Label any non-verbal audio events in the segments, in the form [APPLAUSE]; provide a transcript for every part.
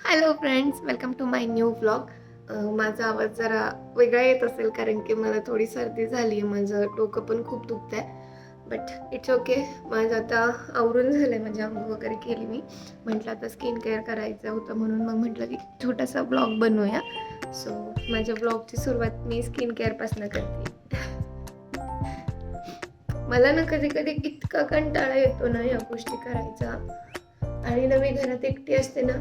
Hello friends welcome to my new blog माझा आवाज जरा वेगळा येत असेल कारण की मला थोडी सर्दी झाली आहे. माझं डोकं पण खूप दुखत आहे बट इट्स ओके माझं आता आवरून झालं आहे म्हणजे आंघोळ वगैरे केली मी. म्हटलं आता स्किन केअर करायचं होतं म्हणून मग म्हटलं की छोटासा ब्लॉग बनवूया. सो माझ्या ब्लॉगची सुरुवात मी स्किन केअरपासून करते. मला ना कधी कधी इतका कंटाळा येतो ना ह्या गोष्टी करायचा. आणि ना मी घरात एकटी असते ना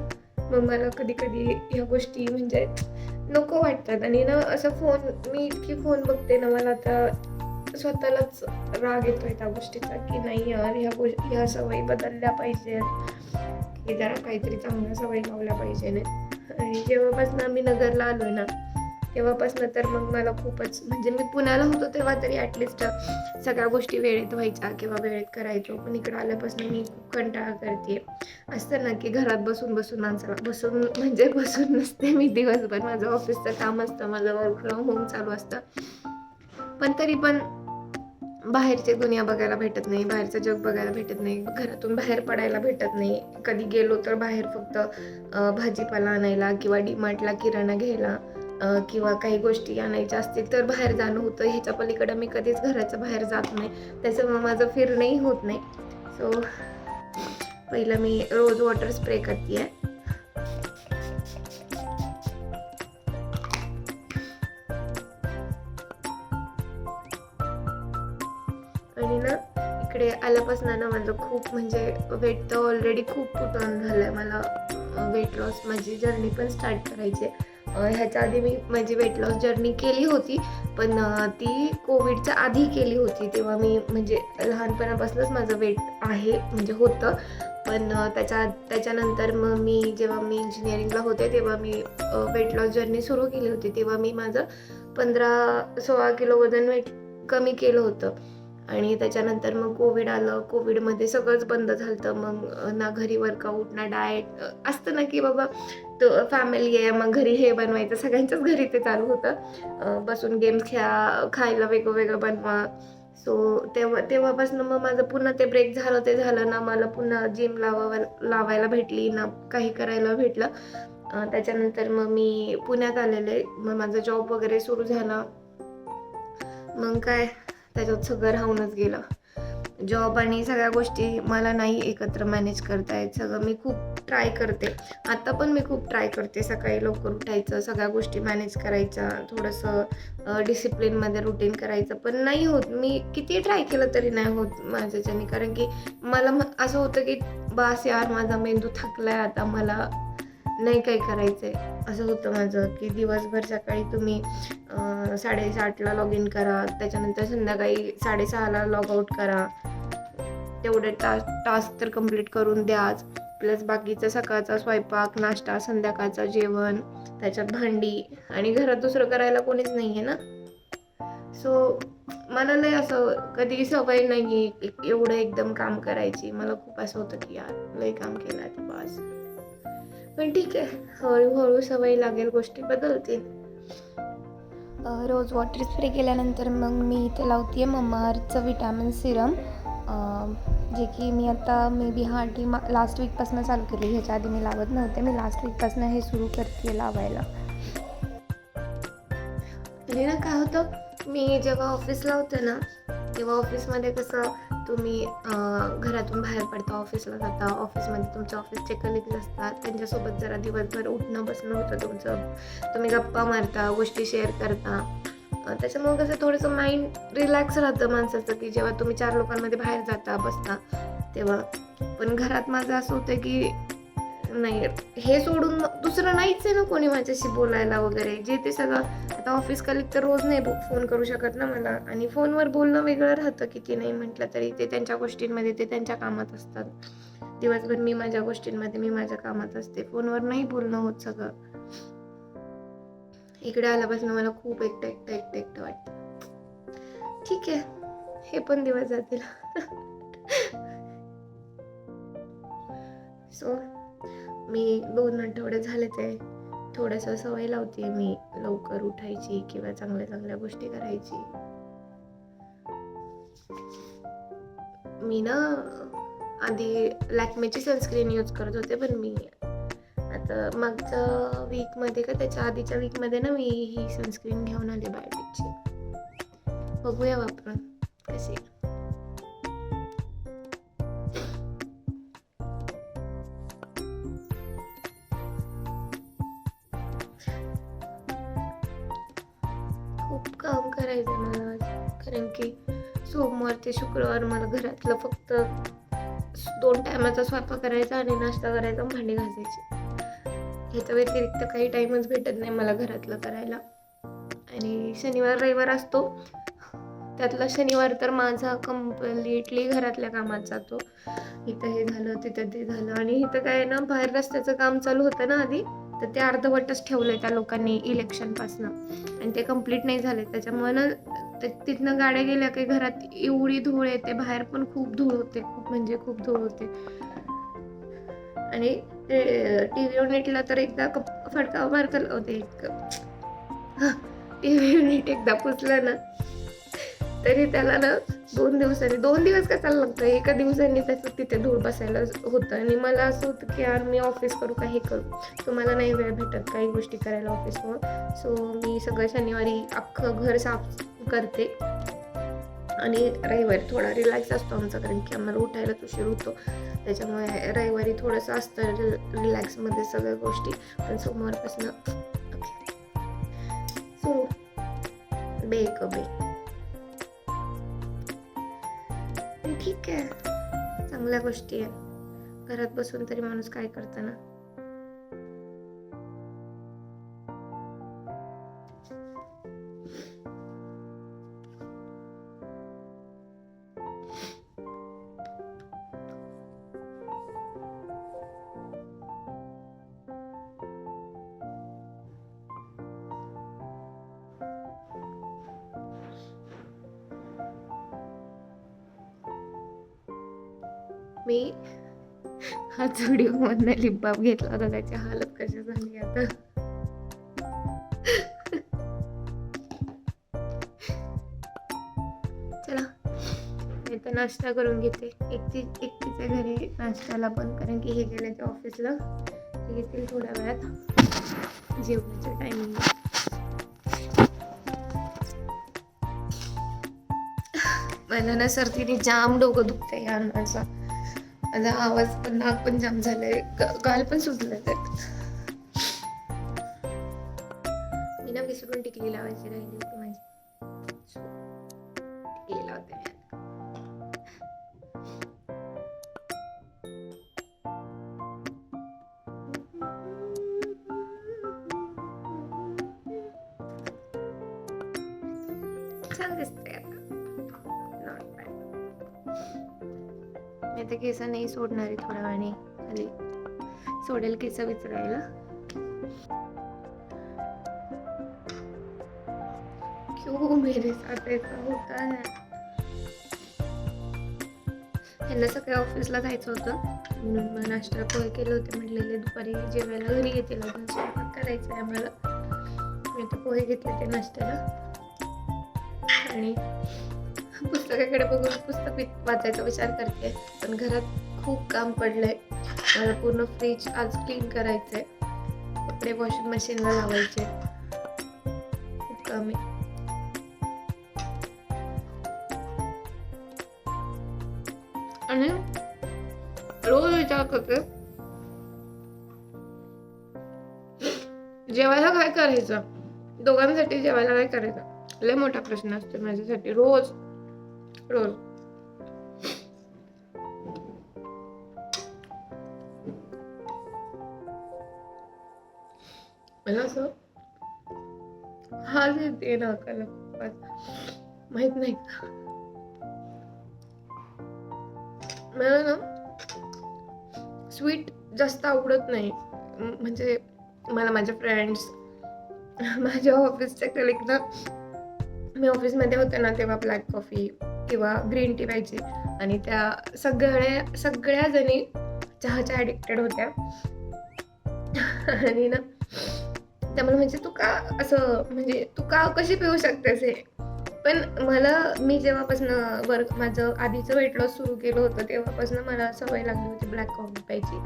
मग मला कधी कधी ह्या गोष्टी म्हणजे नको वाटतात. आणि ना असं फोन मी इतकी फोन बघते ना मला आता स्वतःलाच राग येतोय त्या गोष्टीचा की नाही यार ह्या गोष्टी ह्या सवयी बदलल्या पाहिजेत. की जरा काहीतरी चांगल्या सवयी लावल्या पाहिजे आणि जेव्हापासून आम्ही नगरला आलो ना तेव्हापासून तर मग मला खूपच म्हणजे मी पुण्याला होतो तेव्हा तरी ॲटलिस्ट सगळ्या गोष्टी वेळेत व्हायच्या किंवा वेळेत करायचो. पण इकडं आल्यापासून मी खूप कंटाळा करते. असतं ना की घरात बसून बसून माणसाला बसून म्हणजे बसून नसते मी दिवसभर. माझं ऑफिसचं काम असतं माझं वर्क फ्रॉम होम चालू असतं. पण तरी पण बाहेरची दुनिया बघायला भेटत नाही बाहेरचं जग बघायला भेटत नाही घरातून बाहेर पडायला भेटत नाही. कधी गेलो तर बाहेर फक्त भाजीपाला आणायला किंवा डीमार्टला किराणा घ्यायला. किंवा काही गोष्टी आणायच्या असतील तर बाहेर जाणं होतं. ह्याच्या पलीकडं मी कधीच घराच्या बाहेर जात नाही. त्याच्यामुळे माझं फिरणंही होत नाही. सो पहिलं मी रोज वॉटर स्प्रे करते आणि ना इकडे आल्यापासून ना माझं खूप म्हणजे वेट तर ऑलरेडी खूप पुटॉन झालं आहे मला वेट लॉस माझी जर्नी पण स्टार्ट करायची आहे. ह्याच्या आधी मी माझी वेट लॉस जर्नी केली होती पण ती कोविडच्या आधी केली होती तेव्हा मी म्हणजे लहानपणापासूनच माझं वेट आहे म्हणजे होतं. पण त्याच्या त्याच्यानंतर मग मी जेव्हा मी इंजिनिअरिंगला होते तेव्हा मी वेट लॉस जर्नी सुरू केली होती तेव्हा मी माझं पंधरा सोळा किलो वजन वेट कमी केलं होतं. आणि त्याच्यानंतर मग कोविड आलं कोविडमध्ये सगळंच बंद झालं मग ना घरी वर्कआउट ना डाएट असतं ना की बाबा तो फॅमिली आहे मग घरी हे बनवायचं सगळ्यांच्याच घरी ते चालू होतं. बसून गेम्स खेळा खायला वेगळं वेगळं बनवा. सो तेव्हा तेव्हापासून मग माझं पुन्हा ते ब्रेक झालं ते झालं ना मला पुन्हा जिम लावा लावायला भेटली ना काही करायला भेटलं. त्याच्यानंतर मग मी पुण्यात आलेले. मग माझा जॉब वगैरे सुरू झाला. मग काय? त्याच्यात सगळं राहूनच गेलं. जॉब आणि सगळ्या गोष्टी मला नाही एकत्र मॅनेज करता येत. सगळं मी खूप ट्राय करते. आत्ता पण मी खूप ट्राय करते. सकाळी लवकर उठायचं सगळ्या गोष्टी मॅनेज करायच्या थोडंसं डिसिप्लिनमध्ये रुटीन करायचं. पण नाही होत. मी किती ट्राय केलं तरी नाही होत माझ्याच्याने. कारण की मला असं होतं की बास यार माझा मेंदू थकलाय आता मला नाही काही करायचंय. असं होतं माझं की दिवसभर सकाळी तुम्ही साडेसाठला साडेसातला लॉग इन करा. त्याच्यानंतर संध्याकाळी साडेसहाला लॉग आउट करा. तेवढे टास्क टास्क तर कंप्लीट करून द्याच. प्लस बाकीचा सकाळचा स्वयंपाक नाश्ता संध्याकाळचं जेवण त्याच्यात भांडी आणि घरात दुसरं करायला कोणीच नाही आहे ना? सो मला लय असं कधी सवय नाही आहे एवढं एकदम काम करायची. मला खूप असं होतं की यार लय काम केलं आहे बस. पण ठीक आहे. हळूहळू सवय लागेल गोष्टी बदलतील. रोज वॉटर स्प्रे केल्यानंतर मग मी इथे लावते मम्माअर्थचं विटॅमिन सिरम जे की मी आता मे बी हा टी मा लास्ट वीकपासून चालू केली. ह्याच्या आधी मी लावत नव्हते. मी लास्ट वीकपासून हे सुरू करते लावायला. म्हणजे ना काय होतं मी जेव्हा ऑफिसला होते ना तेव्हा ऑफिसमध्ये कसं तुम्ही घरातून बाहेर पडता ऑफिसला जाता ऑफिसमध्ये तुमच्या ऑफिसचे कलिग्ज असतात त्यांच्यासोबत जरा दिवसभर उठणं बसणं होतं तुमचं. तुम्ही गप्पा मारता गोष्टी शेअर करता. त्याच्यामुळे कसं थोडंसं माइंड रिलॅक्स राहतं माणसाचं की जेव्हा तुम्ही चार लोकांमध्ये बाहेर जाता बसता तेव्हा. पण घरात माझं असं होतं की नाही हे सोडून दुसरं नाहीच आहे ना कोणी माझ्याशी बोलायला वगैरे. जे ते सगळं आता ऑफिस कलिक तर रोज नाही फोन करू शकत ना मला. आणि फोनवर बोलणं वेगळं राहतं किती नाही म्हटलं तरी ते त्यांच्या गोष्टींमध्ये ते त्यांच्या कामात असतात. दिवसभर मी माझ्या गोष्टींमध्ये मी माझ्या कामात असते. फोनवर नाही बोलणं होत सगळं. इकडे आल्यापासून मला खूप एकटं एकटं एकटं एकटं वाटतं. ठीक आहे. हे पण दिवस जातील. [LAUGHS] सो मी दोन आठवडे झाले ते. थोडंसं सवय लावते मी लवकर उठायची किंवा चांगल्या चांगल्या गोष्टी करायची. मी ना आधी लॅक्मेची सनस्क्रीन यूज करत होते पण मी आता आता मागच्या वीकमध्ये का त्याच्या आधीच्या वीकमध्ये ना मी ही सनस्क्रीन घेऊन आले बायोटिकची बघूया वापरून कशी काम आहे मला आज कारण की सोमवार ते शुक्रवार मला घरातलं फक्त दोन टायमाचा स्वयंपाक करायचा आणि नाश्ता करायचा भांडी घासायची. ह्याच्या व्यतिरिक्त काही टाईमच भेटत नाही मला घरातलं करायला. आणि शनिवार रविवार असतो. त्यातला शनिवार तर माझा कम्प्लिटली घरातल्या कामात जातो. इथं हे झालं तिथं ते झालं. आणि इथं काय ना बाहेर रस्त्याचं काम चालू होतं ना आधी. तर ते अर्धवटच ठेवलंय त्या लोकांनी इलेक्शनपासनं आणि ते कंप्लीट नाही झाले. त्याच्यामुळे ना ते- तिथनं गाड्या गेल्या की घरात एवढी धूळ येते. बाहेर पण खूप धूळ होते. खूप म्हणजे खूप धूळ होते. आणि टी व्ही युनिटला तर एकदा कप फडका मारकल होते एक टी व्ही युनिट एकदा पुसलं ना तरी त्याला ना दोन दिवसांनी दोन दिवस कसायला लागतं? एका दिवसांनी त्याचं तिथे धूळ बसायला होतं. आणि मला असं होतं की यार मी ऑफिस करू का? हे करू. सो मला नाही वेळ भेटत काही गोष्टी करायला ऑफिसवर सो मी सगळं शनिवारी अख्खं घर साफ करते. आणि रविवारी थोडा रिलॅक्स असतो आमचा कारण की आम्हाला उठायला उशीर होतो. त्याच्यामुळे रविवारी थोडंसं असतं रिलॅक्समध्ये सगळ्या गोष्टी. पण सोमवारपासून सो बेक बे ठीक आहे चांगल्या गोष्टी आहे घरात बसून तरी माणूस काय करताना मी हा व्हिडिओ मधनं घेतला होता त्याची हालत कशी झाली आता? चला मी तर नाश्ता करून घेते. एकटी एकटीच्या घरी नाश्त्याला पण कारण की हे गेले ते ऑफिसला घेतील येतील थोड्या वेळात. जेवणाच्या टायमिंग मला ना सर्दीने जाम डोकं दुखतं या अन्नाचं. माझा आवाज पण नाक पण जाम झालंय. गाल पण सुजलंय आहेत मी ना विसरून टिकली लावायची राहिली होती माझी. टिकली लावते मी आता. छान दिसतंय मी आता केस नाही सोडणार आहे थोड्या वेळाने. खाली. सोडेल केस विचरायला. क्यों मेरे साथ ऐसा होता है. ह्यांना सकाळी ऑफिसला जायचं होतं. म्हणून मग नाश्ता पोहे केले होते. म्हटलेले दुपारी जेवायला घरी येतील अजून स्वयंपाक करायचा आहे आम्हाला. मी आता पोहे घेतले ते नाश्त्याला. आणि पुस्तकाकडे बघून पुस्तक वाचायचा विचार करते. पण घरात खूप काम पडलंय. मला पूर्ण फ्रीज आज क्लीन करायचंय. कपडे वॉशिंग मशीनला लावायचे. खूप कमी. आणि रोज विचार करते. जेवायला काय करायचं? दोघांसाठी जेवायला काय करायचं? लय मोठा प्रश्न असतो माझ्यासाठी. रोज रोज मला असं हा जे दे नाकाला खूपच माहीत नाही का मला ना स्वीट जास्त आवडत नाही म्हणजे मला माझ्या फ्रेंड्स माझ्या ऑफिसच्या कलिग ना मी ऑफिसमध्ये होते ना तेव्हा ब्लॅक कॉफी किंवा ग्रीन टी प्यायची आणि त्या सगळ्या सगळ्या जणी चहाच्या ॲडिक्टेड होत्या. आणि ना त्यामुळे म्हणजे तू का असं म्हणजे तू का कशी पिऊ शकतेस हे? पण मला मी जेव्हापासून वर्क माझं आधीचं वेट लॉस सुरू केलं होतं तेव्हापासून मला सवय लागली होती ब्लॅक कॉफी प्यायची.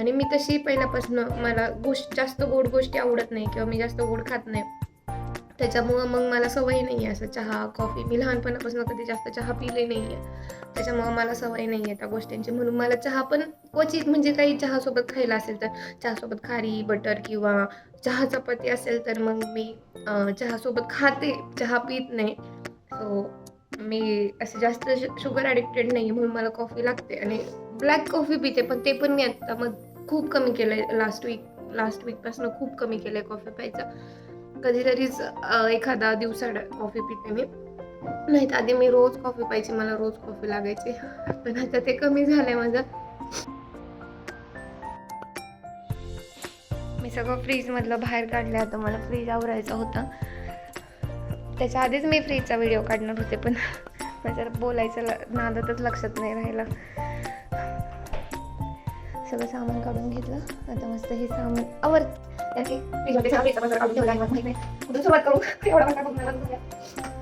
आणि मी तशी पहिल्यापासून मला गोष्ट जास्त गोड गोष्टी आवडत नाही किंवा मी जास्त गोड खात नाही. त्याच्यामुळं मग मला सवय नाही आहे असं चहा कॉफी मी लहानपणापासून कधी जास्त चहा पिले नाही आहे. त्याच्यामुळं मला सवय नाही आहे त्या गोष्टींची. म्हणून मला चहा पण क्वचित म्हणजे काही चहासोबत खायला असेल तर चहासोबत खारी बटर किंवा चहा चपाती असेल तर मग मी चहासोबत खाते. चहा पित नाही. सो मी असे जास्त शुगर ॲडिक्टेड नाही म्हणून मला कॉफी लागते. आणि ब्लॅक कॉफी पिते पण ते पण मी आता मग खूप कमी केलं आहे लास्ट वीक लास्ट वीकपासून खूप कमी केलं आहे कॉफी प्यायचं. कधीतरीच एखादा दिवसाड कॉफी पिते मी. नाही तर आधी मी रोज कॉफी पाहिजे मला रोज कॉफी लागायची. पण आता ते कमी झालंय माझं. मी सगळं फ्रीजमधलं बाहेर काढलं आता मला फ्रीज आवरायचं होतं. त्याच्या आधीच मी फ्रीजचा व्हिडिओ काढणार होते पण माझ्या बोलायचं ल- नादातच लक्षात नाही राहिलं. सगळं सामान काढून घेतलं. आता मस्त हे सामान आवर फ्रीजमध्ये सगळं फ्रीजचा पसारा काढून ठेवला आणि मला माहिती नाही. कुठून सुरुवात करू. एवढा पसारा बघणार